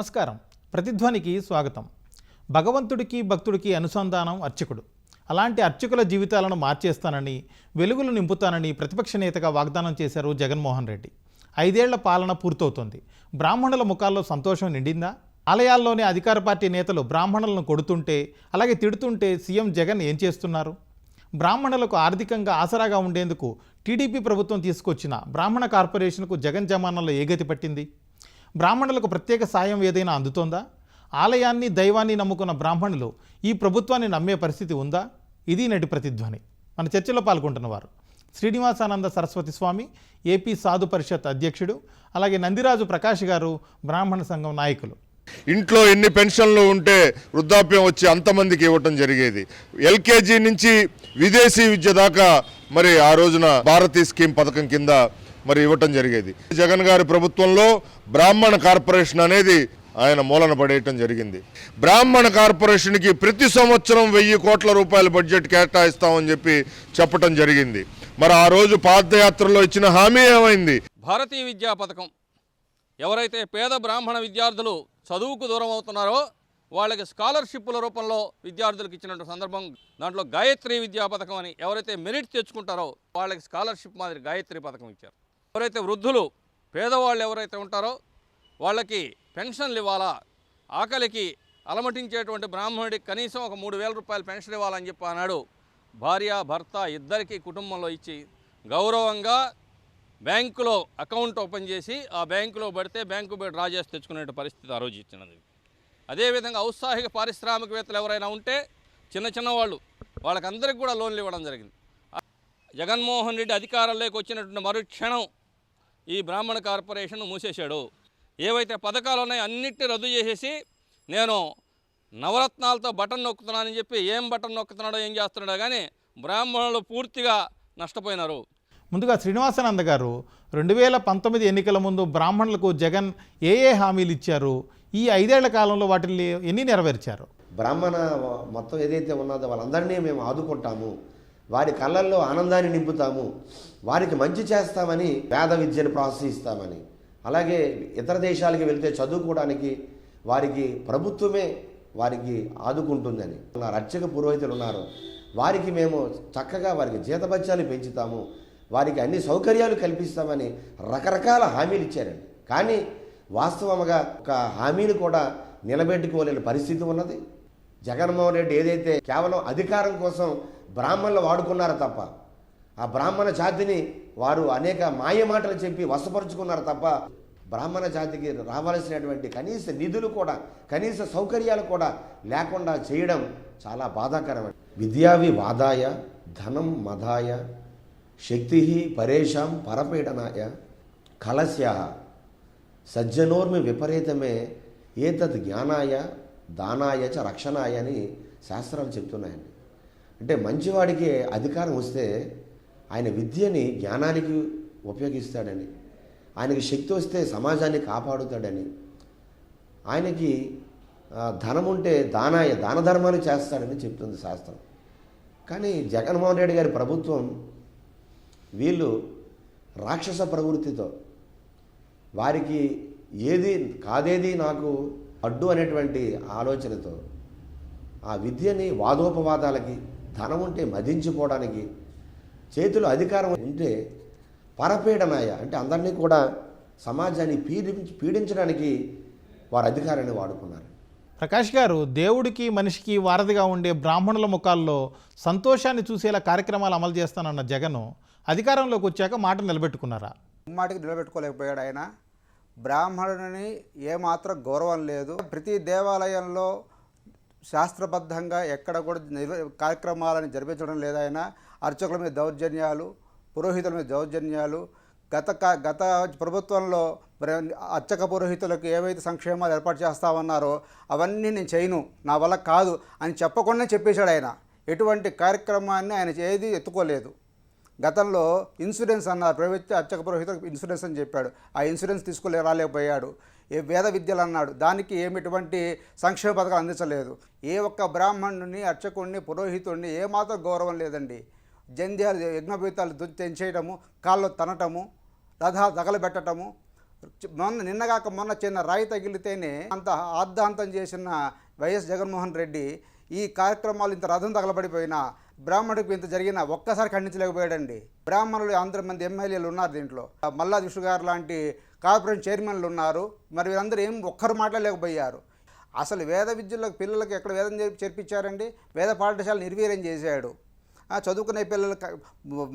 నమస్కారం. ప్రతిధ్వనికి స్వాగతం. భగవంతుడికి భక్తుడికి అనుసంధానం అర్చకుడు. అలాంటి అర్చకుల జీవితాలను మార్చేస్తానని వెలుగులు నింపుతానని ప్రతిపక్ష నేతగా వాగ్దానం చేశారు జగన్మోహన్ రెడ్డి. ఐదేళ్ళ పాలన పూర్తవుతోంది. బ్రాహ్మణుల ముఖాల్లో సంతోషం నిండిందా? ఆలయాల్లోనే అధికార పార్టీ నేతలు బ్రాహ్మణులను కొడుతుంటే అలాగే తిడుతుంటే సీఎం జగన్ ఏం చేస్తున్నారు? బ్రాహ్మణులకు ఆర్థికంగా ఆసరాగా ఉండేందుకు టీడీపీ ప్రభుత్వం తీసుకొచ్చిన బ్రాహ్మణ కార్పొరేషన్కు జగన్ జమానాలో ఏ గతి పట్టింది? బ్రాహ్మణులకు ప్రత్యేక సాయం ఏదైనా అందుతోందా? ఆలయాన్ని దైవాన్ని నమ్ముకున్న బ్రాహ్మణులు ఈ ప్రభుత్వాన్ని నమ్మే పరిస్థితి ఉందా? ఇది నటి ప్రతిధ్వని. మన చర్చలో పాల్గొంటున్నవారు శ్రీనివాసానంద సరస్వతి స్వామి ఏపీ సాధు పరిషత్ అధ్యక్షుడు అలాగే నందిరాజు ప్రకాష్ గారు బ్రాహ్మణ సంఘం నాయకులు. ఇంట్లో ఎన్ని పెన్షన్లు ఉంటే వృద్ధాప్యం వచ్చి అంతమందికి ఇవ్వటం జరిగేది. ఎల్కేజీ నుంచి విదేశీ విద్య దాకా మరి ఆ రోజున భారతీ స్కీమ్ పథకం కింద మరి ఇవ్వటం జరిగేది. జగన్ గారి ప్రభుత్వంలో బ్రాహ్మణ కార్పొరేషన్ అనేది ఆయన మూలన పడేయటం జరిగింది. బ్రాహ్మణ కార్పొరేషన్కి ప్రతి సంవత్సరం వెయ్యి కోట్ల రూపాయల బడ్జెట్ కేటాయిస్తామని చెప్పి చెప్పటం జరిగింది. మరి ఆ రోజు పాదయాత్రలో ఇచ్చిన హామీ ఏమైంది? భారతీయ విద్యా పథకం. ఎవరైతే పేద బ్రాహ్మణ విద్యార్థులు చదువుకు దూరం అవుతున్నారో వాళ్ళకి స్కాలర్షిప్ల రూపంలో విద్యార్థులకు ఇచ్చినటువంటి సందర్భం దాంట్లో గాయత్రి విద్యా పథకం అని ఎవరైతే మెరిట్ తెచ్చుకుంటారో వాళ్ళకి స్కాలర్షిప్ మాదిరి గాయత్రి పథకం ఇచ్చారు. ఎవరైతే వృద్ధులు పేదవాళ్ళు ఎవరైతే ఉంటారో వాళ్ళకి పెన్షన్లు ఇవ్వాలా? ఆకలికి అలమటించేటువంటి బ్రాహ్మణుడికి కనీసం ఒక మూడు వేల రూపాయలు పెన్షన్ ఇవ్వాలని చెప్పి అన్నాడు. భార్య భర్త ఇద్దరికి కుటుంబంలో ఇచ్చి గౌరవంగా బ్యాంకులో అకౌంట్ ఓపెన్ చేసి ఆ బ్యాంకులో పడితే బ్యాంకు పోయి డ్రా చేసి తెచ్చుకునే పరిస్థితి ఆ రోజు ఇచ్చినది. అదేవిధంగా ఔత్సాహిక పారిశ్రామికవేత్తలు ఎవరైనా ఉంటే చిన్న చిన్న వాళ్ళు వాళ్ళకందరికీ కూడా లోన్లు ఇవ్వడం జరిగింది. జగన్మోహన్ రెడ్డి అధికారంలోకి వచ్చినటువంటి మరుక్షణం ఈ బ్రాహ్మణ కార్పొరేషన్ మూసేశాడు. ఏవైతే పథకాలు ఉన్నాయో అన్నిటిని రద్దు చేసేసి నేను నవరత్నాలతో బటన్ నొక్కుతున్నానని చెప్పి ఏం బటన్ నొక్కుతున్నాడో ఏం చేస్తున్నాడో కానీ బ్రాహ్మణులు పూర్తిగా నష్టపోయినారు. ముందుగా శ్రీనివాసానంద గారు రెండు వేల పంతొమ్మిది ఎన్నికల ముందు బ్రాహ్మణులకు జగన్ ఏ ఏ హామీలు ఇచ్చారు? ఈ ఐదేళ్ళ కాలంలో వాటిని ఎన్ని నెరవేర్చారు? బ్రాహ్మణ మొత్తం ఏదైతే ఉన్నదో వాళ్ళందరినీ మేము ఆదుకుంటాము. వారి కళ్ళల్లో ఆనందాన్ని నింపుతాము. వారికి మంచి చేస్తామని వేద విద్యను ప్రోత్సహిస్తామని అలాగే ఇతర దేశాలకి వెళ్తే చదువుకోవడానికి వారికి ప్రభుత్వమే వారికి ఆదుకుంటుందని. నా రక్షక పురోహితులు ఉన్నారు. వారికి మేము చక్కగా వారికి జీతభత్యాలు పెంచుతాము. వారికి అన్ని సౌకర్యాలు కల్పిస్తామని రకరకాల హామీలు ఇచ్చారండి. కానీ వాస్తవంగా ఒక హామీని కూడా నిలబెట్టుకోలేని పరిస్థితి ఉన్నది. జగన్మోహన్ రెడ్డి ఏదైతే కేవలం అధికారం కోసం బ్రాహ్మణులు వాడుకున్నారు తప్ప? ఆ బ్రాహ్మణ జాతిని వారు అనేక మాయ మాటలు చెప్పి వశపరుచుకున్నారు తప్ప? బ్రాహ్మణ జాతికి రావాల్సినటువంటి కనీస నిధులు కూడా కనీస సౌకర్యాలు కూడా లేకుండా చేయడం చాలా బాధాకరమైన విద్యావి వాదాయ ధనం మదాయ శక్తి పరేషాం పరపీడనాయ కలస్య సజ్జనోర్మి విపరీతమే ఏతద్ జ్ఞానాయ దానాయ చ రక్షణాయ అని శాస్త్రాలు చెప్తున్నాయండి. అంటే మంచివాడికి అధికారం వస్తే ఆయన విద్యని జ్ఞానానికి ఉపయోగిస్తాడని. ఆయనకి శక్తి వస్తే సమాజాన్ని కాపాడుతాడని. ఆయనకి ధనం ఉంటే దానాయ దాన ధర్మాలు చేస్తాడని చెప్తుంది శాస్త్రం. కానీ జగన్మోహన్ రెడ్డి గారి ప్రభుత్వం వీళ్ళు రాక్షస ప్రవృత్తితో వారికి ఏది కాదేది నాకు అడ్డు అనేటువంటి ఆలోచనతో ఆ విద్యని వాదోపవాదాలకి ధనం ఉంటే మదించిపోవడానికి చేతిలో అధికారం ఉంటే పరపీడనాయ. అంటే అందరినీ కూడా సమాజాన్ని పీడించి పీడించడానికి వారు అధికారాన్ని వాడుకున్నారు. ప్రకాష్ గారు దేవుడికి మనిషికి వారధిగా ఉండే బ్రాహ్మణుల ముఖాల్లో సంతోషాన్ని చూసేలా కార్యక్రమాలు అమలు చేస్తానన్న జగన్ అధికారంలోకి వచ్చాక మాట నిలబెట్టుకున్నారా? మాటికి నిలబెట్టుకోలేకపోయాడు ఆయన. బ్రాహ్మణుని ఏమాత్రం గౌరవం లేదు. ప్రతి దేవాలయంలో శాస్త్రబద్ధంగా ఎక్కడ కూడా నిర్వ కార్యక్రమాలను జరిపించడం లేదైనా అర్చకుల మీద దౌర్జన్యాలు పురోహితుల మీద దౌర్జన్యాలు గత కా గత ప్రభుత్వంలో మరి అర్చక పురోహితులకు ఏవైతే సంక్షేమాలు ఏర్పాటు చేస్తామన్నారో అవన్నీ నేను చేయను నా వల్ల కాదు అని చెప్పకుండా చెప్పేశాడు ఆయన. ఎటువంటి కార్యక్రమాన్ని ఆయన ఏది ఎత్తుకోలేదు. గతంలో ఇన్సూరెన్స్ అన్నారు ప్రైవేట్ అర్చక పురోహితులకు ఇన్సూరెన్స్ అని చెప్పాడు. ఆ ఇన్సూరెన్స్ తీసుకోలే రాలేకపోయాడు. వేద విద్యలు అన్నాడు దానికి ఏమిటువంటి సంక్షేమ పథకాలు అందించలేదు. ఏ ఒక్క బ్రాహ్మణుని అర్చకుడిని పురోహితుడిని ఏమాత్రం గౌరవం లేదండి. జంధ్యాలు యజ్ఞపీతాలు తెంచేయటము కాళ్ళు తనటము రథా తగలబెట్టటము మొన్న నిన్నగాక మొన్న చిన్న రాయి తగిలితేనే అంత ఆర్ధాంతం చేసిన వైఎస్ జగన్మోహన్ రెడ్డి ఈ కార్యక్రమాలు ఇంత రథం తగలబడిపోయినా బ్రాహ్మణుడికి ఇంత జరిగినా ఒక్కసారి ఖండించలేకపోయాడండి. బ్రాహ్మణులు అందరి మంది ఎమ్మెల్యేలు ఉన్నారు దీంట్లో. మల్లా విష్ణు గారు లాంటి కార్పొరేషన్ చైర్మన్లు ఉన్నారు. మరి వీరందరూ ఏం ఒక్కరు మాట్లాడలేకపోయారు. అసలు వేద విద్యలకు పిల్లలకు ఎక్కడ వేదం చేర్పించారండి? వేద పాఠశాల నిర్వీర్యం చేశాడు. చదువుకునే పిల్లలకి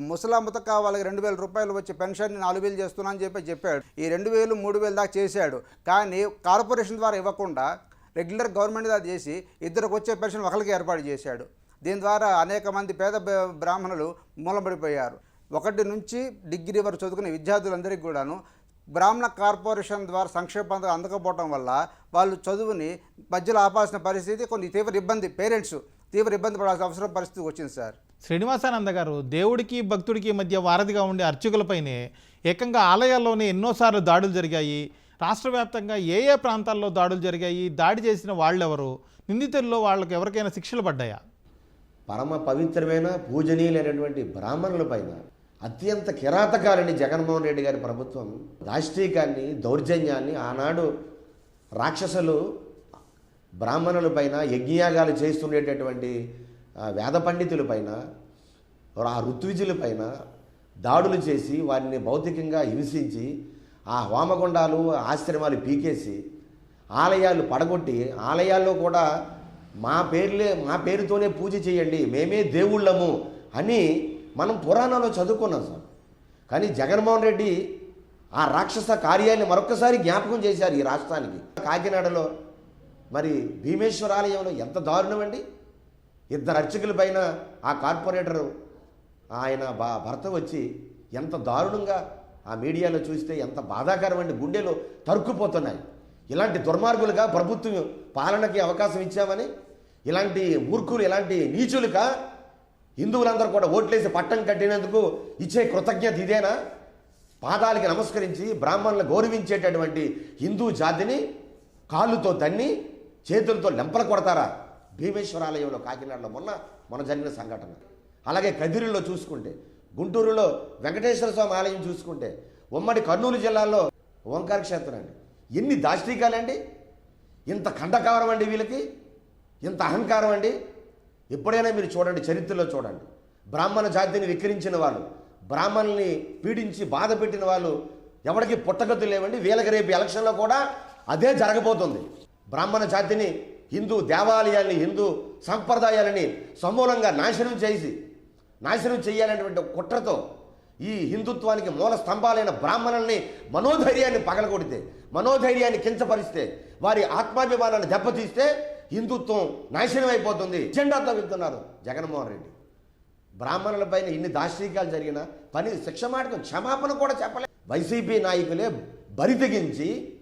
ముసలాంబతక వాళ్ళకి రెండు వేల రూపాయలు వచ్చే పెన్షన్ నాలుగు వేలు చేస్తున్నా అని చెప్పి చెప్పాడు. ఈ రెండు వేలు మూడు వేలు దాకా చేశాడు. కానీ కార్పొరేషన్ ద్వారా ఇవ్వకుండా రెగ్యులర్ గవర్నమెంట్ దాకా చేసి ఇద్దరికి వచ్చే పెన్షన్ ఒకరికి ఏర్పాటు చేశాడు. దీని ద్వారా అనేక మంది పేద బ్రాహ్మణులు మూలపడిపోయారు ఒకటి నుంచి డిగ్రీ వరకు చదువుకునే విద్యార్థులందరికీ కూడాను బ్రాహ్మణ కార్పొరేషన్ ద్వారా సంక్షేమ పథకాలు అందకపోవడం వల్ల వాళ్ళు చదువుని మధ్యలో ఆపాల్సిన పరిస్థితి కొన్ని తీవ్ర ఇబ్బంది పేరెంట్స్ తీవ్ర ఇబ్బంది పడాల్సిన అవసరం పరిస్థితి వచ్చింది సార్. శ్రీనివాసానంద గారు దేవుడికి భక్తుడికి మధ్య వారధిగా ఉండే అర్చకులపైనే ఏకంగా ఆలయాల్లోనే ఎన్నోసార్లు దాడులు జరిగాయి. రాష్ట్ర వ్యాప్తంగా ఏ ఏ ప్రాంతాల్లో దాడులు జరిగాయి దాడి చేసిన వాళ్ళెవరు నిందితుల్లో వాళ్ళకి ఎవరికైనా శిక్షలు పడ్డాయా? పరమ పవిత్రమైన పూజనీయులైనటువంటి బ్రాహ్మణుల పైన అత్యంత కిరాతకాలని జగన్మోహన్ రెడ్డి గారి ప్రభుత్వం దాష్టీకాన్ని దౌర్జన్యాన్ని ఆనాడు రాక్షసులు బ్రాహ్మణుల పైన యజ్ఞయాగాలు చేస్తుండేటటువంటి వేద పండితులపైన ఆ ఋత్విజులపైన దాడులు చేసి వారిని భౌతికంగా హింసించి ఆ హోమగుండాలు ఆశ్రమాలు పీకేసి ఆలయాలు పడగొట్టి ఆలయాల్లో కూడా మా పేర్లే మా పేరుతోనే పూజ చేయండి మేమే దేవుళ్ళము అని మనం పురాణంలో చదువుకున్నాం సార్. కానీ జగన్మోహన్ రెడ్డి ఆ రాక్షస కార్యాన్ని మరొకసారి జ్ఞాపకం చేశారు ఈ రాష్ట్రానికి. కాకినాడలో మరి భీమేశ్వర ఆలయంలో ఎంత దారుణం అండి? ఇద్దరు అర్చకుల పైన ఆ కార్పొరేటరు ఆయన బా భర్త వచ్చి ఎంత దారుణంగా ఆ మీడియాలో చూస్తే ఎంత బాధాకరం అండి. గుండెలు తరుక్కుపోతున్నాయి. ఇలాంటి దుర్మార్గులుగా ప్రభుత్వం పాలనకి అవకాశం ఇచ్చామని ఇలాంటి మూర్ఖులు ఇలాంటి నీచులుగా హిందువులందరూ కూడా ఓట్లేసి పట్టం కట్టినందుకు ఇచ్చే కృతజ్ఞత ఇదేనా? పాదాలకి నమస్కరించి బ్రాహ్మణులు గౌరవించేటటువంటి హిందూ జాతిని కాళ్ళుతో తన్ని చేతులతో లెంపల కొడతారా? భీమేశ్వరాలయంలో కాకినాడలో మొన్న మొన్న జరిగిన సంఘటన. అలాగే కదిరిలో చూసుకుంటే గుంటూరులో వెంకటేశ్వర స్వామి ఆలయం చూసుకుంటే ఉమ్మడి కర్నూలు జిల్లాలో ఓంకార క్షేత్రం అండి. ఎన్ని దాష్టీకాలండి? ఇంత ఖండకారం అండి వీళ్ళకి? ఇంత అహంకారం అండి? ఎప్పుడైనా మీరు చూడండి చరిత్రలో చూడండి. బ్రాహ్మణ జాతిని విక్రించిన వాళ్ళు బ్రాహ్మణుల్ని పీడించి బాధ పెట్టిన వాళ్ళు ఎవరికి పుట్టగతులు లేవండి. వీళ్ళకి రేపు ఎలక్షన్లో కూడా అదే జరగబోతుంది. బ్రాహ్మణ జాతిని హిందూ దేవాలయాల్ని హిందూ సంప్రదాయాలని సమూలంగా నాశనం చేసి నాశనం చేయాలనేటువంటి కుట్రతో ఈ హిందుత్వానికి మూల స్తంభాలైన బ్రాహ్మణుల్ని మనోధైర్యాన్ని పగలగొడితే మనోధైర్యాన్ని కించపరిస్తే వారి ఆత్మాభిమానాన్ని దెబ్బతీస్తే హిందుత్వం నాశనం అయిపోతుంది. జెండాతో వెళ్తున్నారు జగన్మోహన్ రెడ్డి. బ్రాహ్మణులపైన ఇన్ని దాష్టీకాలు జరిగిన పని శిక్ష మాటకు క్షమాపణ కూడా చెప్పలే. వైసీపీ నాయకులే బరి తెగించి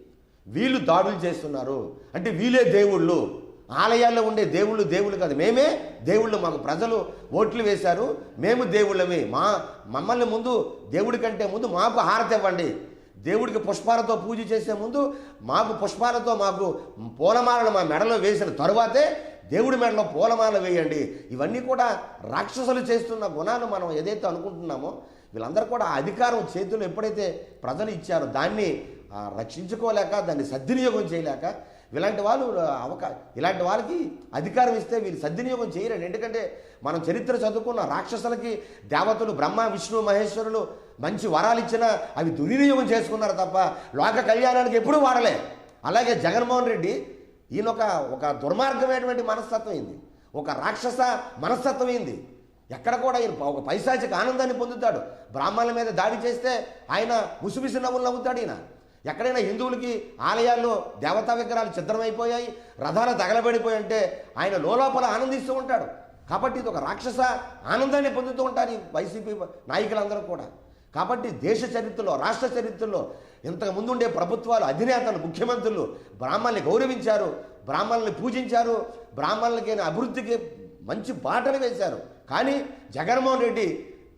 వీళ్ళు దాడులు చేస్తున్నారు. అంటే వీళ్ళే దేవుళ్ళు. ఆలయాల్లో ఉండే దేవుళ్ళు దేవుళ్ళు కాదు. మేమే దేవుళ్ళు. మాకు ప్రజలు ఓట్లు వేశారు. మేము దేవుళ్ళమే. మా మమ్మల్ని ముందు దేవుడి కంటే ముందు మాకు హారతి ఇవ్వండి. దేవుడికి పుష్పాలతో పూజ చేసే ముందు మాకు పుష్పాలతో మాకు పూలమాలను మా మెడలో వేసిన తరువాతే దేవుడి మెడలో పూలమాల వేయండి. ఇవన్నీ కూడా రాక్షసులు చేస్తున్న గుణాలు మనం ఏదైతే అనుకుంటున్నామో వీళ్ళందరూ కూడా ఆ అధికారం చేతులు ఎప్పుడైతే ప్రజలు ఇచ్చారో దాన్ని రక్షించుకోలేక దాన్ని సద్వినియోగం చేయలేక ఇలాంటి వాళ్ళు అవకా ఇలాంటి వాళ్ళకి అధికారం ఇస్తే వీళ్ళు సద్వినియోగం చేయరండి ఎందుకంటే మనం చరిత్ర చదువుకున్న రాక్షసులకి దేవతలు బ్రహ్మ విష్ణు మహేశ్వరులు మంచి వరాలు ఇచ్చినా అవి దుర్వినియోగం చేసుకున్నారు తప్ప లోక కళ్యాణానికి ఎప్పుడూ వాడలే. అలాగే జగన్మోహన్ రెడ్డి ఈయన ఒక ఒక దుర్మార్గమైనటువంటి మనస్తత్వం ఏంది ఒక రాక్షస మనస్తత్వం ఏంది ఎక్కడ కూడా ఈయన ఒక పైశాచిక ఆనందాన్ని పొందుతాడు. బ్రాహ్మణుల మీద దాడి చేస్తే ఆయన ముసుమిసి నవ్వులు నవ్వుతాడు ఈయన. ఎక్కడైనా హిందువులకి ఆలయాల్లో దేవతా విగ్రహాలు చిత్రమైపోయాయి రథాలు తగలబడిపోయి అంటే ఆయన లోలోపల ఆనందిస్తూ ఉంటాడు. కాబట్టి ఇది ఒక రాక్షస ఆనందాన్ని పొందుతూ ఉంటారు ఈ వైసీపీ నాయకులందరూ కూడా. కాబట్టి దేశ చరిత్రలో రాష్ట్ర చరిత్రలో ఇంతకు ముందు ఉండే ప్రభుత్వాలు అధినేతలు ముఖ్యమంత్రులు బ్రాహ్మణుల్ని గౌరవించారు బ్రాహ్మణుల్ని పూజించారు బ్రాహ్మణులకి అభివృద్ధికి మంచి బాటలు వేశారు. కానీ జగన్మోహన్ రెడ్డి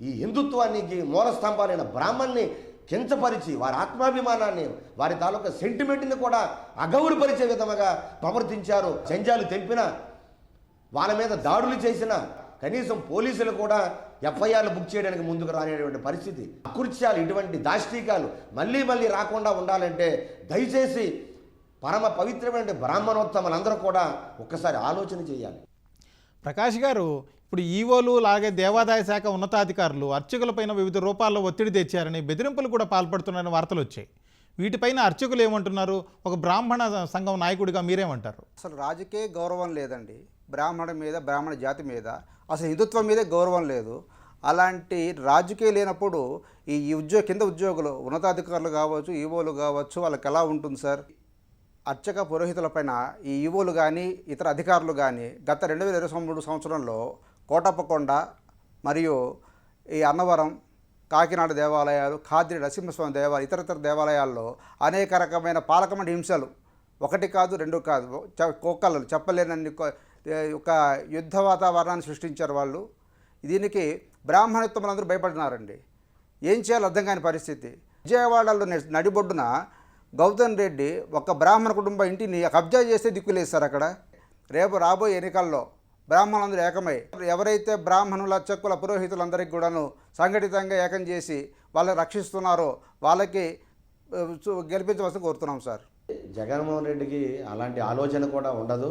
ఈ హిందుత్వానికి మూలస్తంభాలైన బ్రాహ్మణ్ని కించపరిచి వారి ఆత్మాభిమానాన్ని వారి తాలూకా సెంటిమెంట్ని కూడా అగౌరపరిచే విధముగా ప్రవర్తించారు. జంజాలు తెంపిన వాళ్ళ మీద దాడులు చేసిన కనీసం పోలీసులు కూడా ఎఫ్ఐఆర్లు బుక్ చేయడానికి ముందుకు రానేటువంటి పరిస్థితి. అకృత్యాలు ఇటువంటి దాష్టీకాలు మళ్ళీ మళ్ళీ రాకుండా ఉండాలంటే దయచేసి పరమ పవిత్రమైన బ్రాహ్మణోత్తములందరూ కూడా ఒక్కసారి ఆలోచన చేయాలి. ప్రకాష్ గారు ఇప్పుడు ఈవోలు అలాగే దేవాదాయ శాఖ ఉన్నతాధికారులు అర్చకులపైన వివిధ రూపాల్లో ఒత్తిడి తెచ్చారని బెదిరింపులు కూడా పాల్పడుతున్నారని వార్తలు వచ్చాయి. వీటిపైన అర్చకులు ఏమంటున్నారు? ఒక బ్రాహ్మణ సంఘం నాయకుడిగా మీరేమంటారు? అసలు రాజకీయ గౌరవం లేదండి. బ్రాహ్మణ మీద బ్రాహ్మణ జాతి మీద అసలు హిందుత్వం మీదే గౌరవం లేదు. అలాంటి రాజకీయ లేనప్పుడు ఈ ఉద్యోగ కింద ఉద్యోగులు ఉన్నతాధికారులు కావచ్చు ఈవోలు కావచ్చు వాళ్ళకి ఎలా ఉంటుంది సార్? అర్చక పురోహితుల పైన ఈ ఈవోలు కానీ ఇతర అధికారులు కానీ గత రెండు వేల ఇరవై మూడు సంవత్సరంలో కోటప్పకొండ మరియు ఈ అన్నవరం కాకినాడ దేవాలయాలు ఖాద్రి నరసింహస్వామి దేవాలయం ఇతర ఇతర దేవాలయాల్లో అనేక రకమైన పాలకమైన హింసలు. ఒకటి కాదు రెండు కాదు చ- కోకలు చెప్పలేనన్ని ఒక యుద్ధ వాతావరణాన్ని సృష్టించారు వాళ్ళు. దీనికి బ్రాహ్మణత్వములందరూ భయపడినారండి ఏం చేయాలో అర్థం కాని పరిస్థితి. విజయవాడలో నడిబొడ్డున గౌతమ్ రెడ్డి ఒక బ్రాహ్మణ కుటుంబ ఇంటిని కబ్జా చేస్తే దిక్కులేదు సార్ అక్కడ. రేపు రాబోయే ఎన్నికల్లో బ్రాహ్మణులందరూ ఏకమై ఎవరైతే బ్రాహ్మణుల చక్కుల పురోహితులందరికీ కూడాను సంఘటితంగా ఏకం చేసి వాళ్ళని రక్షిస్తున్నారో వాళ్ళకి గెలిపించవలసి కోరుతున్నాం సార్. జగన్మోహన్ రెడ్డికి అలాంటి ఆలోచన కూడా ఉండదు.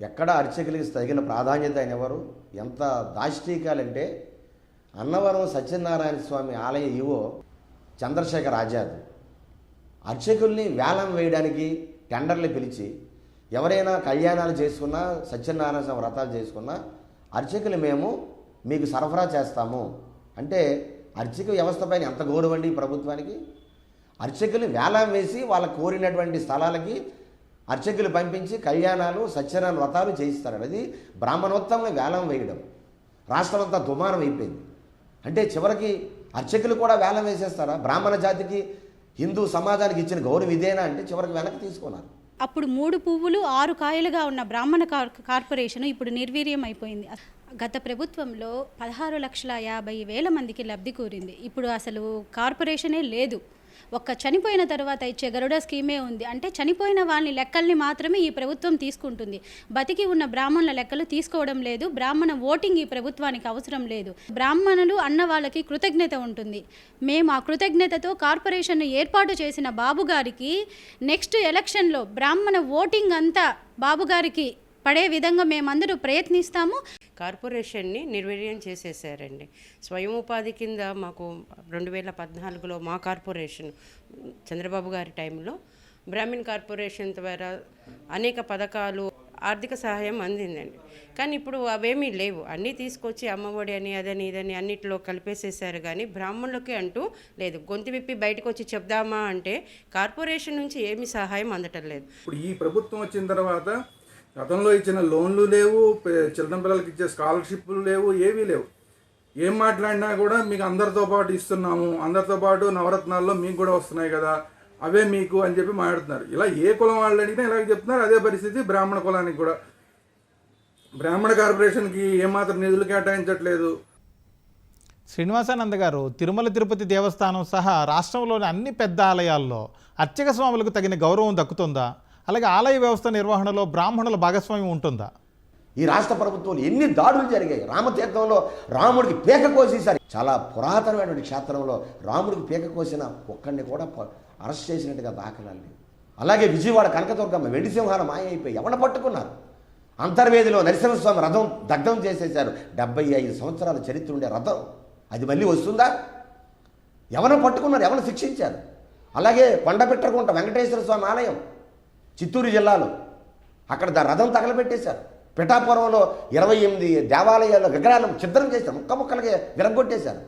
ఎక్కడ అర్చకులకి తగిన ప్రాధాన్యత ఆయన ఎవరు? ఎంత దాష్టీకాలంటే అన్నవరం సత్యనారాయణ స్వామి ఆలయ ఈవో చంద్రశేఖర్ ఆజాద్. అర్చకుల్ని వేలం వేయడానికి టెండర్లు పిలిచి ఎవరైనా కళ్యాణాలు చేసుకున్నా సత్యనారాయణ స్వామి వ్రతాలు చేసుకున్నా అర్చకులు మేము మీకు సరఫరా చేస్తాము. అంటే అర్చక వ్యవస్థ పైన ఎంత గౌరవండి ప్రభుత్వానికి? అర్చకులు వేలం వేసి వాళ్ళ కోరినటువంటి స్థలాలకి అర్చకులు పంపించి కళ్యాణాలు సత్యనారాయణ వ్రతాలు చేయిస్తారు. అది బ్రాహ్మణోత్తములు వేలం వేయడం. రాష్ట్రం అంతా దుమారం అయిపోయింది. అంటే చివరికి అర్చకులు కూడా వేలం వేసేస్తారా? బ్రాహ్మణ జాతికి హిందూ సమాజానికి ఇచ్చిన గౌరవం ఇదేనా అంటే చివరికి వెనక్కి తీసుకున్నారు అప్పుడు మూడు పువ్వులు ఆరు కాయలుగా ఉన్న బ్రాహ్మణ కార్ కార్పొరేషన్ ఇప్పుడు నిర్వీర్యం అయిపోయింది. గత ప్రభుత్వంలో పదహారు లక్షల యాభై వేల మందికి లబ్ధి కూరింది. ఇప్పుడు అసలు కార్పొరేషనే లేదు. ఒక్క చనిపోయిన తర్వాత ఇచ్చే గరుడ స్కీమే ఉంది. అంటే చనిపోయిన వాళ్ళని లెక్కల్ని మాత్రమే ఈ ప్రభుత్వం తీసుకుంటుంది. బతికి ఉన్న బ్రాహ్మణుల లెక్కలు తీసుకోవడం లేదు. బ్రాహ్మణ ఓటింగ్ ఈ ప్రభుత్వానికి అవసరం లేదు. బ్రాహ్మణులు అన్న వాళ్ళకి కృతజ్ఞత ఉంటుంది. మేము ఆ కృతజ్ఞతతో కార్పొరేషన్ ఏర్పాటు చేసిన బాబు గారికి నెక్స్ట్ ఎలక్షన్లో బ్రాహ్మణ ఓటింగ్ అంతా బాబు గారికి పడే విధంగా మేమందరూ ప్రయత్నిస్తాము. కార్పొరేషన్ని నిర్వీర్యం చేసేసారండి. స్వయం ఉపాధి కింద మాకు రెండు వేల పద్నాలుగులో మా కార్పొరేషన్ చంద్రబాబు గారి టైంలో బ్రాహ్మిన్ కార్పొరేషన్ ద్వారా అనేక పథకాలు ఆర్థిక సహాయం అందిందండి. కానీ ఇప్పుడు అవేమీ లేవు. అన్నీ తీసుకొచ్చి అమ్మఒడి అని అదని ఇదని అన్నిటిలో కలిపేసేసారు కానీ బ్రాహ్మణులకి అంటూ లేదు. గొంతు విప్పి బయటకు వచ్చి చెప్దామా అంటే కార్పొరేషన్ నుంచి ఏమీ సహాయం అందటం లేదు. ఇప్పుడు ఈ ప్రభుత్వం వచ్చిన తర్వాత గతంలో ఇచ్చిన లోన్లు లేవు చిల్డ్రన్ పిల్లలకి ఇచ్చే స్కాలర్షిప్లు లేవు ఏవీ లేవు. ఏం మాట్లాడినా కూడా మీకు అందరితో పాటు ఇస్తున్నాము అందరితో పాటు నవరత్నాల్లో మీకు కూడా వస్తున్నాయి కదా అవే మీకు అని చెప్పి మాట్లాడుతున్నారు. ఇలా ఏ కులం వాళ్ళు అడిగినా ఇలాగ చెప్తున్నారు అదే పరిస్థితి బ్రాహ్మణ కులానికి కూడా. బ్రాహ్మణ కార్పొరేషన్కి ఏమాత్రం నిధులు కేటాయించట్లేదు. శ్రీనివాసానంద గారు తిరుమల తిరుపతి దేవస్థానం సహా రాష్ట్రంలోని అన్ని పెద్ద ఆలయాల్లో అర్చక స్వాములకు తగిన గౌరవం దక్కుతుందా? అలాగే ఆలయ వ్యవస్థ నిర్వహణలో బ్రాహ్మణుల భాగస్వామ్యం ఉంటుందా? ఈ రాష్ట్ర ప్రభుత్వంలో ఎన్ని దాడులు జరిగాయి? రామతీర్థంలో రాముడికి పీక కోసేసారు చాలా పురాతనమైనటువంటి క్షేత్రంలో రాముడికి పీక కోసిన ఒక్కడిని కూడా అరెస్ట్ చేసినట్టుగా దాఖలాలు లేవు. అలాగే విజయవాడ కనకదుర్గమ్మ వెండిసింహాల మాయ అయిపోయి ఎవడ పట్టుకున్నారు? అంతర్వేదిలో నరసింహస్వామి రథం దగ్ధం చేసేశారు. డెబ్బై ఐదు సంవత్సరాల చరిత్ర ఉండే రథం. అది మళ్ళీ వస్తుందా? ఎవరిని పట్టుకున్నారు? ఎవరిని శిక్షించారు? అలాగే కొండపెట్టకుంట వెంకటేశ్వర స్వామి ఆలయం. చిత్తూరు జిల్లాలో అక్కడ రథం తగలబెట్టేశారు. పిఠాపురంలో ఇరవై ఎనిమిది దేవాలయాల్లో విగ్రహాలను చిత్రం చేశారు ముక్క ముక్కలకి విరగొట్టేశారు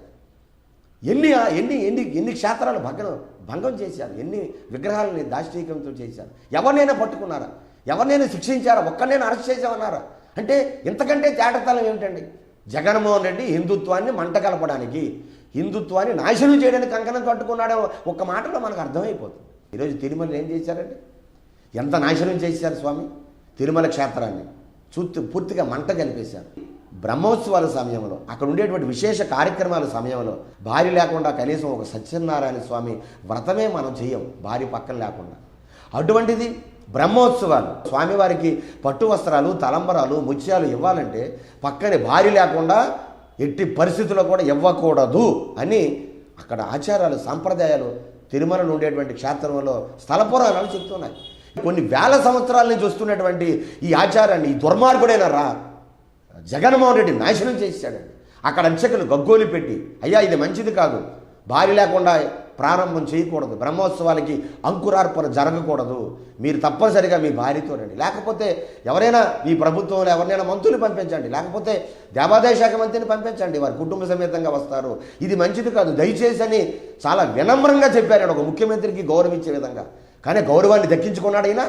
ఎన్ని ఎన్ని ఎన్ని ఎన్ని క్షేత్రాలు భగ్నం భంగం చేశారు ఎన్ని విగ్రహాలని దాష్టీకంతో చేశారు ఎవరినైనా పట్టుకున్నారా ఎవరినైనా శిక్షించారా ఒక్కరినైనా అరెస్ట్ చేసామన్నారా అంటే ఇంతకంటే తేటతలం ఏమిటండి? జగన్మోహన్ రెడ్డి హిందుత్వాన్ని మంట కలపడానికి హిందుత్వాన్ని నాశనం చేయడానికి కంకణం కట్టుకున్నాడో ఒక్క మాటలో మనకు అర్థమైపోతుంది. ఈరోజు తిరుమల ఏం చేశారండి? ఎంత నాశనం చేశారు స్వామి? తిరుమల క్షేత్రాన్ని. చూస్తూ పూర్తిగా మంట కలిపేశారు. బ్రహ్మోత్సవాల సమయంలో అక్కడ ఉండేటువంటి విశేష కార్యక్రమాల సమయంలో భార్య లేకుండా కనీసం ఒక సత్యనారాయణ స్వామి వ్రతమే మనం చేయం భార్య పక్కన లేకుండా. అటువంటిది బ్రహ్మోత్సవాలు. స్వామివారికి పట్టు వస్త్రాలు తలంబరాలు ముత్యాలు ఇవ్వాలంటే పక్కనే భార్య లేకుండా ఎట్టి పరిస్థితుల్లో కూడా ఇవ్వకూడదు అని అక్కడ ఆచారాలు సాంప్రదాయాలు తిరుమలలో ఉండేటువంటి క్షేత్రంలో స్థల పురాణాలు చెప్తున్నాయి. కొన్ని వేల సంవత్సరాల నుంచి వస్తున్నటువంటి ఈ ఆచారాన్ని ఈ దుర్మార్గుడైన రా జగన్మోహన్ రెడ్డి నాశనం చేశాడండి అక్కడ అంచకులు గగ్గోలు పెట్టి అయ్యా ఇది మంచిది కాదు. భార్య లేకుండా ప్రారంభం చేయకూడదు. బ్రహ్మోత్సవాలకి అంకురార్పణ జరగకూడదు. మీరు తప్పనిసరిగా మీ భార్యతో రండి. లేకపోతే ఎవరైనా మీ ప్రభుత్వంలో ఎవరినైనా మంత్రులు పంపించండి. లేకపోతే దేవాదాయ శాఖ మంత్రిని పంపించండి. వారి కుటుంబ సమేతంగా వస్తారు. ఇది మంచిది కాదు. దయచేసి అని చాలా వినమ్రంగా చెప్పారు ఒక ముఖ్యమంత్రికి గౌరవించే విధంగా. కానీ గౌరవాన్ని దక్కించుకున్నాడు ఈయన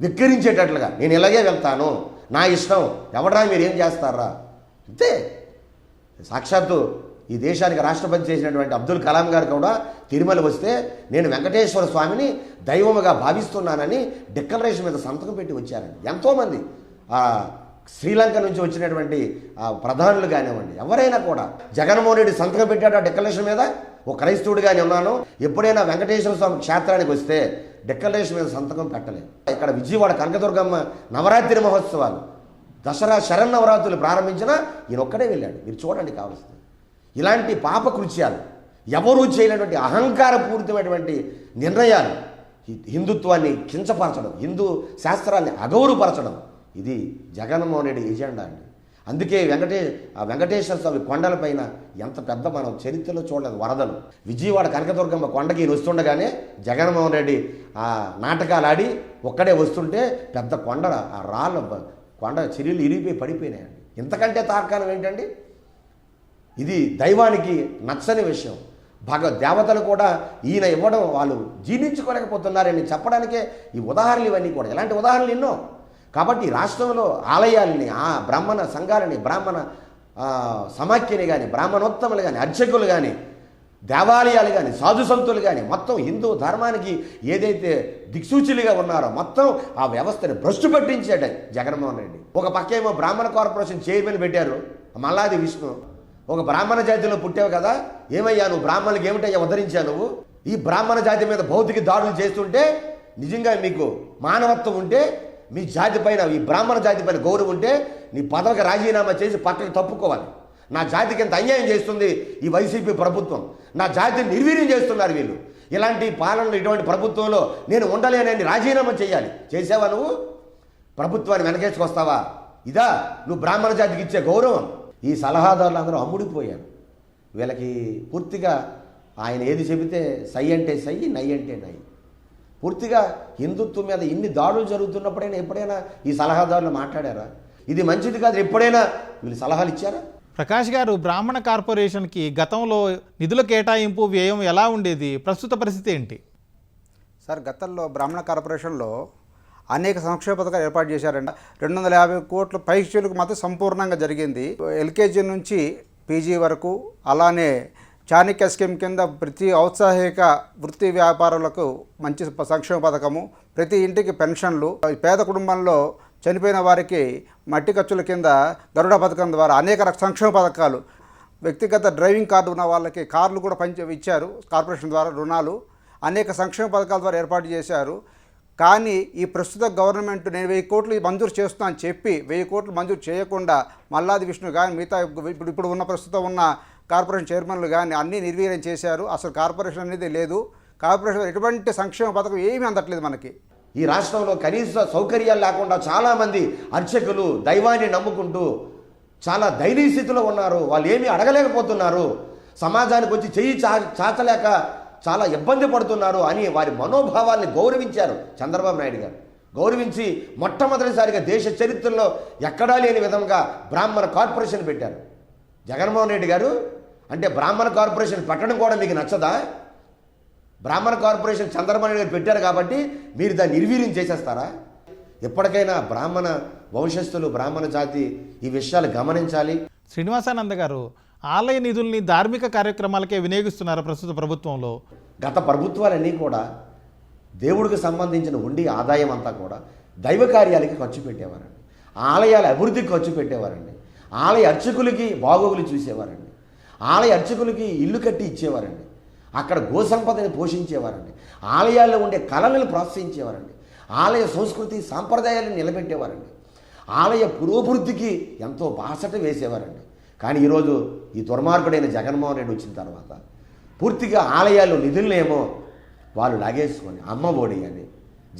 విక్కిరించేటట్లుగా నేను ఇలాగే వెళ్తాను నా ఇష్టం ఎవడరా మీరు ఏం చేస్తారా? అంతే. సాక్షాత్తు ఈ దేశానికి రాష్ట్రపతి చేసినటువంటి అబ్దుల్ కలాం గారు కూడా తిరుమల వస్తే నేను వెంకటేశ్వర స్వామిని దైవముగా భావిస్తున్నానని డిక్లరేషన్ మీద సంతకం పెట్టి వచ్చారండి. ఎంతోమంది. శ్రీలంక నుంచి వచ్చినటువంటి ప్రధానులు కానివ్వండి ఎవరైనా కూడా జగన్మోహన్ రెడ్డి సంతకం పెట్టాడు ఆ డిక్లరేషన్ మీద. ఒక క్రైస్తవుడిగానే ఉన్నాను. ఎప్పుడైనా వెంకటేశ్వర స్వామి క్షేత్రానికి వస్తే డిక్లరేషన్ మీద సంతకం పెట్టలేదు. ఇక్కడ విజయవాడ కనకదుర్గమ్మ నవరాత్రి మహోత్సవాలు. దసరా శరన్నవరాత్రులు ప్రారంభించినా ఈయన ఒక్కడే వెళ్ళాడు. మీరు చూడండి కావలసింది. ఇలాంటి పాప కృత్యాలు ఎవరూ చేయలేనటువంటి అహంకారపూరితమైనటువంటి నిర్ణయాలు హిందుత్వాన్ని కించపరచడం హిందూ శాస్త్రాన్ని అగౌరవపరచడం ఇది జగన్మోహన్ రెడ్డి ఎజెండా అండి. అందుకే వెంకటే ఆ వెంకటేశ్వర స్వామి కొండలపైన ఎంత పెద్ద మనం చరిత్రలో చూడలేదు వరదలు. విజయవాడ కనకదుర్గమ్మ కొండకి వస్తుండగానే జగన్మోహన్ రెడ్డి ఆ నాటకాలు ఆడి ఒక్కడే వస్తుంటే పెద్ద కొండ ఆ రాళ్ళ కొండ చిరీలు ఇరిగిపోయి పడిపోయినాయండి ఇంతకంటే తార్కాణం ఏంటండి? ఇది దైవానికి నచ్చని విషయం. భగ దేవతలు కూడా ఈయన ఇవ్వడం వాళ్ళు జీర్ణించుకోలేకపోతున్నారని చెప్పడానికే ఈ ఉదాహరణలు ఇవన్నీ కూడా. ఇలాంటి ఉదాహరణలు ఎన్నో. కాబట్టి రాష్ట్రంలో ఆలయాలని ఆ బ్రాహ్మణ సంఘాలని బ్రాహ్మణ సమాఖ్యని కానీ బ్రాహ్మణోత్తములు కానీ అర్చకులు కానీ దేవాలయాలు కానీ సాధు సంతులు కానీ మొత్తం హిందూ ధర్మానికి ఏదైతే దిక్సూచులుగా ఉన్నారో మొత్తం ఆ వ్యవస్థని భ్రష్టు పట్టించాడు జగన్మోహన్ రెడ్డి. ఒక పక్కేమో బ్రాహ్మణ కార్పొరేషన్ చైర్మన్ పెట్టారు మల్లాది విష్ణు. ఒక బ్రాహ్మణ జాతిలో పుట్టావు కదా ఏమయ్యా నువ్వు బ్రాహ్మణులకు ఏమిటయ్యా ఉదరించా నువ్వు? ఈ బ్రాహ్మణ జాతి మీద భౌతిక దాడులు చేస్తుంటే నిజంగా మీకు మానవత్వం ఉంటే మీ జాతి పైన ఈ బ్రాహ్మణ జాతి పైన గౌరవం ఉంటే నీ పదవికి రాజీనామా చేసి పక్కకు తప్పుకోవాలి. నా జాతికి ఎంత అన్యాయం చేస్తుంది ఈ వైసీపీ ప్రభుత్వం? నా జాతిని నిర్వీర్యం చేస్తున్నారు వీళ్ళు. ఇలాంటి పాలనలు ఇటువంటి ప్రభుత్వంలో నేను ఉండలేనని రాజీనామా చేయాలి. చేసావా నువ్వు? ప్రభుత్వాన్ని వెనకేసుకొస్తావా ఇదా నువ్వు బ్రాహ్మణ జాతికి ఇచ్చే గౌరవం. ఈ సలహాదారులు అందరూ అమ్ముడిపోయారు. వీళ్ళకి పూర్తిగా ఆయన ఏది చెబితే సై అంటే సై నై అంటే నై. పూర్తిగా హిందుత్వం మీద ఇన్ని దాడులు జరుగుతున్నప్పుడైనా ఎప్పుడైనా ఈ సలహాదారులు మాట్లాడారా? ఇది మంచిది కాదు. ఎప్పుడైనా వీళ్ళు సలహాలు ఇచ్చారా? ప్రకాష్ గారు బ్రాహ్మణ కార్పొరేషన్కి గతంలో నిధుల కేటాయింపు వ్యయం ఎలా ఉండేది? ప్రస్తుత పరిస్థితి ఏంటి? సార్ గతంలో బ్రాహ్మణ కార్పొరేషన్లో అనేక సంక్షేమ పథకాలు ఏర్పాటు చేశారండి రెండు వందల యాభై కోట్ల పైచీలకు మాత్రం సంపూర్ణంగా జరిగింది. ఎల్కేజీ నుంచి పీజీ వరకు అలానే చాణిక్య స్కీమ్ కింద ప్రతి ఔత్సాహిక వృత్తి వ్యాపారులకు మంచి సంక్షేమ పథకము ప్రతి ఇంటికి పెన్షన్లు పేద కుటుంబంలో చనిపోయిన వారికి మట్టి ఖర్చుల కింద గరుడ పథకం ద్వారా అనేక రక- సంక్షేమ పథకాలు. వ్యక్తిగత డ్రైవింగ్ కార్డు ఉన్న వాళ్ళకి కార్లు కూడా పంచి ఇచ్చారు. కార్పొరేషన్ ద్వారా రుణాలు అనేక సంక్షేమ పథకాల ద్వారా ఏర్పాటు చేశారు. కానీ ఈ ప్రస్తుత గవర్నమెంట్ నేను వెయ్యి కోట్లు మంజూరు చేస్తున్నా అని చెప్పి వెయ్యి కోట్లు మంజూరు చేయకుండా మల్లాది విష్ణు కానీ మిగతా ఇప్పుడు ఇప్పుడు ఉన్న ప్రస్తుతం ఉన్న కార్పొరేషన్ చైర్మన్లు కానీ అన్నీ నిర్వీర్యం చేశారు. అసలు కార్పొరేషన్ అనేది లేదు. కార్పొరేషన్ ఎటువంటి సంక్షేమ పథకం ఏమీ అందట్లేదు మనకి. ఈ రాష్ట్రంలో కనీస సౌకర్యాలు లేకుండా చాలామంది అర్చకులు దైవాన్ని నమ్ముకుంటూ చాలా దైనీయ స్థితిలో ఉన్నారు. వాళ్ళు ఏమీ అడగలేకపోతున్నారు. సమాజానికి వచ్చి చెయ్యి చా చాచలేక చాలా ఇబ్బంది పడుతున్నారు అని వారి మనోభావాల్ని గౌరవించారు చంద్రబాబు నాయుడు గారు. గౌరవించి మొట్టమొదటిసారిగా దేశ చరిత్రలో ఎక్కడా లేని విధంగా బ్రాహ్మణ కార్పొరేషన్ పెట్టారు. జగన్మోహన్ రెడ్డి గారు అంటే బ్రాహ్మణ కార్పొరేషన్ పెట్టడం కూడా మీకు నచ్చదా? బ్రాహ్మణ కార్పొరేషన్ చంద్రబాబు గారు పెట్టారు కాబట్టి మీరు దాన్ని నిర్వీర్యం చేసేస్తారా? ఎప్పటికైనా బ్రాహ్మణ వంశస్థులు బ్రాహ్మణ జాతి ఈ విషయాలు గమనించాలి. శ్రీనివాసానంద గారు ఆలయ నిధుల్ని ధార్మిక కార్యక్రమాలకే వినియోగిస్తున్నారు ప్రస్తుత ప్రభుత్వంలో? గత ప్రభుత్వాలన్నీ కూడా దేవుడికి సంబంధించిన ఉండి ఆదాయం అంతా కూడా దైవ కార్యాలకి ఖర్చు పెట్టేవారండి. ఆలయాల అభివృద్ధికి ఖర్చు పెట్టేవారండి. ఆలయ అర్చకులకి బాగోగులు చూసేవారండి. ఆలయ అర్చకులకి ఇల్లు కట్టి ఇచ్చేవారండి. అక్కడ గోసంపదని పోషించేవారండి. ఆలయాల్లో ఉండే కళలను ప్రోత్సహించేవారండి. ఆలయ సంస్కృతి సాంప్రదాయాలను నిలబెట్టేవారండి. ఆలయ పురోభివృద్ధికి ఎంతో బాసట వేసేవారండి. కానీ ఈరోజు ఈ దుర్మార్గుడైన జగన్మోహన్ రెడ్డి వచ్చిన తర్వాత పూర్తిగా ఆలయాల్లో నిధులనేమో వాళ్ళు లాగేసుకొని అమ్మ ఒడి అని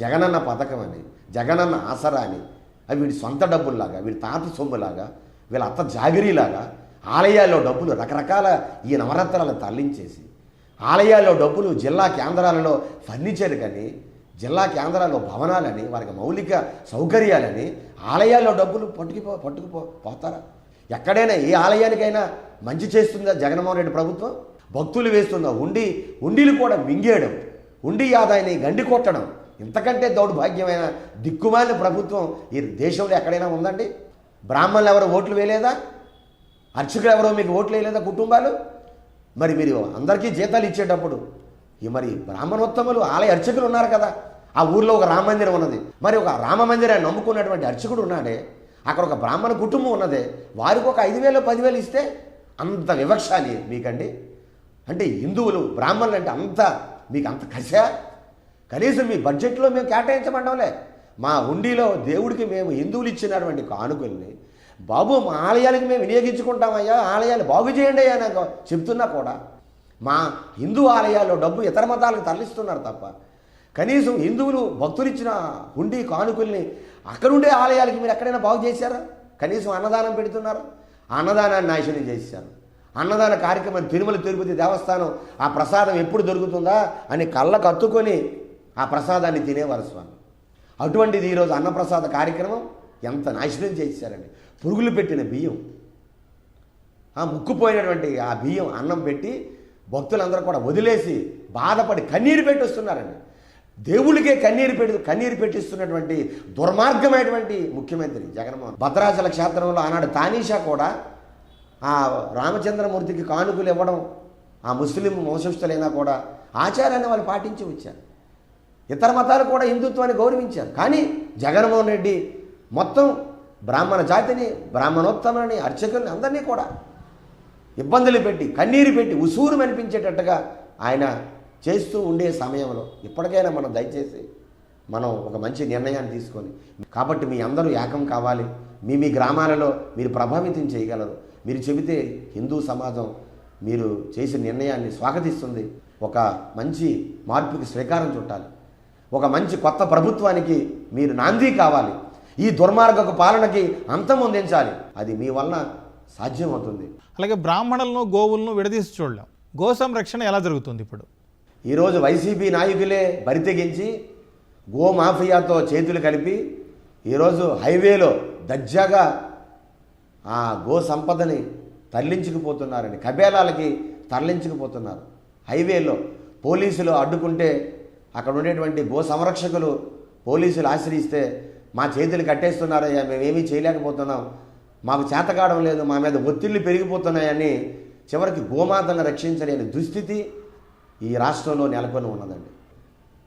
జగనన్న పథకం అని జగనన్న ఆసరా అని అవి వీడి సొంత డబ్బుల్లాగా వీడి తాత సొమ్ములాగా వీళ్ళ అత్త జాగిరీలాగా ఆలయాల్లో డబ్బులు రకరకాల ఈ నవరత్నాలను తరలించేసి ఆలయాల్లో డబ్బులు జిల్లా కేంద్రాలలో ఫర్నిచర్ కానీ జిల్లా కేంద్రాల్లో భవనాలని వారికి మౌలిక సౌకర్యాలని ఆలయాల్లో డబ్బులు పట్టుకుపో పట్టుకుపో పోతారా? ఎక్కడైనా ఏ ఆలయానికైనా మంచి చేస్తుందా జగన్మోహన్ రెడ్డి ప్రభుత్వం? భక్తులు వేస్తుందా ఉండి ఉండీలు కూడా మింగేయడం ఉండి ఆదాయాన్ని గండి కొట్టడం ఇంతకంటే దౌర్భాగ్యమైన దిక్కుమాలిన ప్రభుత్వం ఈ దేశంలో ఎక్కడైనా ఉందండి? బ్రాహ్మణులు ఎవరు ఓట్లు వేయలేదా? అర్చకులు ఎవరో మీకు ఓట్లు వేయలేదా కుటుంబాలు? మరి మీరు అందరికీ జీతాలు ఇచ్చేటప్పుడు ఈ మరి బ్రాహ్మణోత్తములు ఆలయ అర్చకులు ఉన్నారు కదా ఆ ఊర్లో ఒక రామ మందిరం ఉన్నది. మరి ఒక రామ మందిరాన్ని నమ్ముకున్నటువంటి అర్చకుడు ఉన్నాడే అక్కడ ఒక బ్రాహ్మణ కుటుంబం ఉన్నదే వారికి ఒక ఐదు వేలు పదివేలు ఇస్తే అంత వివక్ష అని మీకండి. అంటే హిందువులు బ్రాహ్మణులు అంటే అంత మీకు అంత కష కనీసం మీ బడ్జెట్లో మేము కేటాయించమండంలే మా హుండీలో దేవుడికి మేము హిందువులు ఇచ్చినటువంటి కానుకల్ని బాబు మా ఆలయాలకి మేము వినియోగించుకుంటామయ్యా ఆలయాలు బాగు చేయండి అయ్యా నాకు చెప్తున్నా కూడా మా హిందూ ఆలయాల్లో డబ్బు ఇతర మతాలకు తరలిస్తున్నారు తప్ప. కనీసం హిందువులు భక్తులు ఇచ్చిన హుండీ కానుకల్ని అక్కడుండే ఆలయాలకి మీరు ఎక్కడైనా బాగు చేశారా? కనీసం అన్నదానం పెడుతున్నారు? అన్నదానాన్ని నాశనం చేశారు. అన్నదాన కార్యక్రమం తిరుమల తిరుపతి దేవస్థానం ఆ ప్రసాదం ఎప్పుడు దొరుకుతుందా అని కళ్ళ కత్తుకొని ఆ ప్రసాదాన్ని తినేవారు స్వామి. అటువంటిది ఈరోజు అన్నప్రసాద కార్యక్రమం ఎంత నాశనం చేశారండి. పురుగులు పెట్టిన బియ్యం. ఆ ముక్కుపోయినటువంటి ఆ బియ్యం అన్నం పెట్టి భక్తులందరూ కూడా వదిలేసి బాధపడి కన్నీరు పెట్టి వస్తున్నారండి దేవుడికే కన్నీరు పెట్టి కన్నీరు పెట్టిస్తున్నటువంటి దుర్మార్గమైనటువంటి ముఖ్యమంత్రి జగన్మోహన్. భద్రాచల క్షేత్రంలో ఆనాడు తానీషా కూడా ఆ రామచంద్రమూర్తికి కానుకలు ఇవ్వడం ఆ ముస్లిం వంశస్థులైనా కూడా ఆచారాన్ని వాళ్ళు పాటించి వచ్చారు. ఇతర మతాలు కూడా హిందుత్వాన్ని గౌరవించారు. కానీ జగన్మోహన్ రెడ్డి మొత్తం బ్రాహ్మణ జాతిని బ్రాహ్మణోత్తములని అర్చకుల్ని అందరినీ కూడా ఇబ్బందులు పెట్టి కన్నీరు పెట్టి ఉసూరు అనిపించేటట్టుగా ఆయన చేస్తూ ఉండే సమయంలో ఇప్పటికైనా మనం దయచేసి మనం ఒక మంచి నిర్ణయాన్ని తీసుకొని కాబట్టి మీ అందరూ ఏకం కావాలి. మీ మీ గ్రామాలలో మీరు ప్రభావితం చేయగలరు. మీరు చెబితే హిందూ సమాజం మీరు చేసిన నిర్ణయాన్ని స్వాగతిస్తుంది. ఒక మంచి మార్పుకి శ్రీకారం చుట్టాలి. ఒక మంచి కొత్త ప్రభుత్వానికి మీరు నాంది కావాలి. ఈ దుర్మార్గపు పాలనకి అంతం అందించాలి. అది మీ వలన సాధ్యమవుతుంది. అలాగే బ్రాహ్మణులను గోవులను విడదీసి చూడలేం. గో సంరక్షణ ఎలా జరుగుతుంది ఇప్పుడు? ఈరోజు వైసీపీ నాయకులే బరితెగించి గో మాఫియాతో చేతులు కలిపి ఈరోజు హైవేలో దర్జాగా ఆ గో సంపదని తరలించుకుపోతున్నారని కబేలాలకి తరలించుకుపోతున్నారు. హైవేలో పోలీసులు అడ్డుకుంటే అక్కడ ఉండేటువంటి గో సంరక్షకులు పోలీసులు ఆశ్రయిస్తే మా చేతులు కట్టేస్తున్నారయ్యా మేమేమీ చేయలేకపోతున్నాం. మాకు చేతకావడం లేదు మా మీద ఒత్తిళ్ళు పెరిగిపోతున్నాయని చివరికి గోమాతను రక్షించలేని దుస్థితి ఈ రాష్ట్రంలో నెలకొని ఉన్నదండి.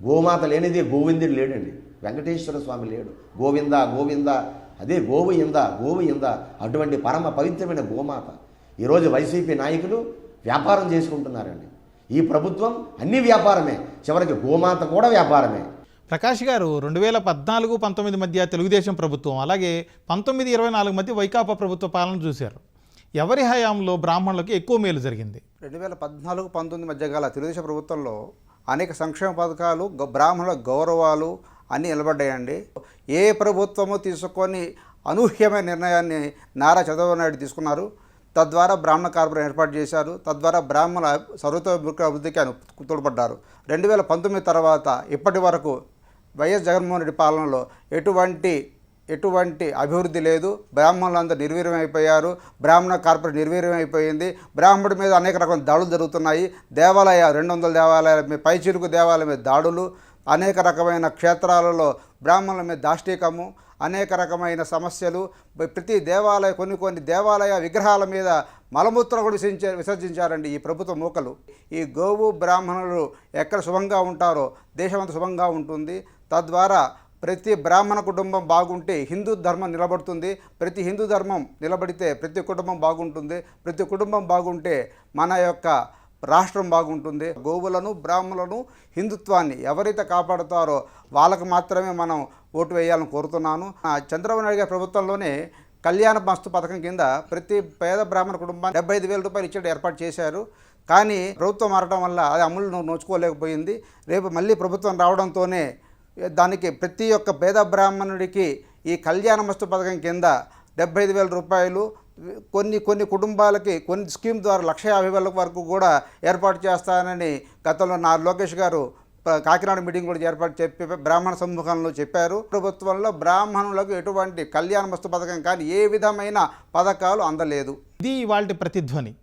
గోమాత లేనిది గోవిందుడు లేడండి. వెంకటేశ్వర స్వామి లేడు. గోవింద గోవింద అదే గోవు ఇంద గోవు ఇంద అటువంటి పరమ పవిత్రమైన గోమాత. ఈరోజు వైసీపీ నాయకులు వ్యాపారం చేసుకుంటున్నారండి. ఈ ప్రభుత్వం అన్ని వ్యాపారమే. చివరికి గోమాత కూడా వ్యాపారమే. ప్రకాష్ గారు రెండు వేల పద్నాలుగు పంతొమ్మిది మధ్య తెలుగుదేశం ప్రభుత్వం అలాగే పంతొమ్మిది ఇరవై నాలుగు మధ్య వైకాపా ప్రభుత్వ పాలన చూశారు. ఎవరి హయాంలో బ్రాహ్మణులకు ఎక్కువ మేలు జరిగింది? రెండు వేల పద్నాలుగు పంతొమ్మిది మధ్య గల తెలుగుదేశం ప్రభుత్వంలో అనేక సంక్షేమ పథకాలు గ- బ్రాహ్మణుల గౌరవాలు అన్నీ నిలబడ్డాయండి. ఏ ప్రభుత్వము తీసుకొని అనూహ్యమైన నిర్ణయాన్ని నారా చంద్రబాబు నాయుడు తీసుకున్నారు తద్వారా బ్రాహ్మణ కార్పొరేషన్ ఏర్పాటు చేశారు తద్వారా బ్రాహ్మణ సర్వతోముఖ అభివృద్ధికి ఆయన తోడ్పడ్డారు. రెండు వేల పంతొమ్మిది తర్వాత ఇప్పటి వరకు వైఎస్ జగన్మోహన్ రెడ్డి పాలనలో ఎటువంటి ఎటువంటి అభివృద్ధి లేదు. బ్రాహ్మణులందరూ నిర్వీర్యం అయిపోయారు బ్రాహ్మణ కార్పొరేట్ నిర్వీర్యం అయిపోయింది బ్రాహ్మణుడి మీద అనేక రకాల దాడులు జరుగుతున్నాయి. దేవాలయ రెండు వందల దేవాలయాల మీద పైచిరుకు దేవాలయం మీద దాడులు అనేక రకమైన క్షేత్రాలలో బ్రాహ్మణుల మీద దాష్టీకము అనేక రకమైన సమస్యలు. ప్రతి దేవాలయ కొన్ని కొన్ని దేవాలయ విగ్రహాల మీద మలమూత్ర కూడా విసర్జించే విసర్జించారండి ఈ ప్రభుత్వ మూకలు. ఈ గోవు బ్రాహ్మణులు ఎక్కడ శుభంగా ఉంటారో దేశమంతా శుభంగా ఉంటుంది. తద్వారా ప్రతి బ్రాహ్మణ కుటుంబం బాగుంటే హిందూ ధర్మం నిలబడుతుంది. ప్రతి హిందూ ధర్మం నిలబడితే ప్రతి కుటుంబం బాగుంటుంది. ప్రతి కుటుంబం బాగుంటే మన యొక్క రాష్ట్రం బాగుంటుంది. గోవులను బ్రాహ్మణులను హిందుత్వాన్ని ఎవరైతే కాపాడుతారో వాళ్ళకు మాత్రమే మనం ఓటు వేయాలని కోరుతున్నాను. ఆ చంద్రబాబు నాయుడు గారి ప్రభుత్వంలోనే కళ్యాణ మస్తు పథకం కింద ప్రతి పేద బ్రాహ్మణ కుటుంబానికి డెబ్బై ఐదు వేల రూపాయలు ఇచ్చేట ఏర్పాటు చేశారు. కానీ ప్రభుత్వం మారడం వల్ల అది అమలు నోచుకోలేకపోయింది. రేపు మళ్ళీ ప్రభుత్వం రావడంతోనే దానికి ప్రతి ఒక్క పేద బ్రాహ్మణుడికి ఈ కళ్యాణ మస్తు పథకం కింద డెబ్బై ఐదు వేల రూపాయలు కొన్ని కొన్ని కుటుంబాలకి కొన్ని స్కీమ్ ద్వారా లక్ష యాభై వేల వరకు కూడా ఏర్పాటు చేస్తానని గతంలో నా లోకేష్ గారు కాకినాడ మీటింగ్ కూడా ఏర్పాటు చెప్పి బ్రాహ్మణ సమూహంలో చెప్పారు. ప్రభుత్వంలో బ్రాహ్మణులకు ఎటువంటి కళ్యాణ వస్తు పథకం కానీ ఏ విధమైన పథకాలు అందలేదు. ఇది వాళ్ళ ప్రతిధ్వని.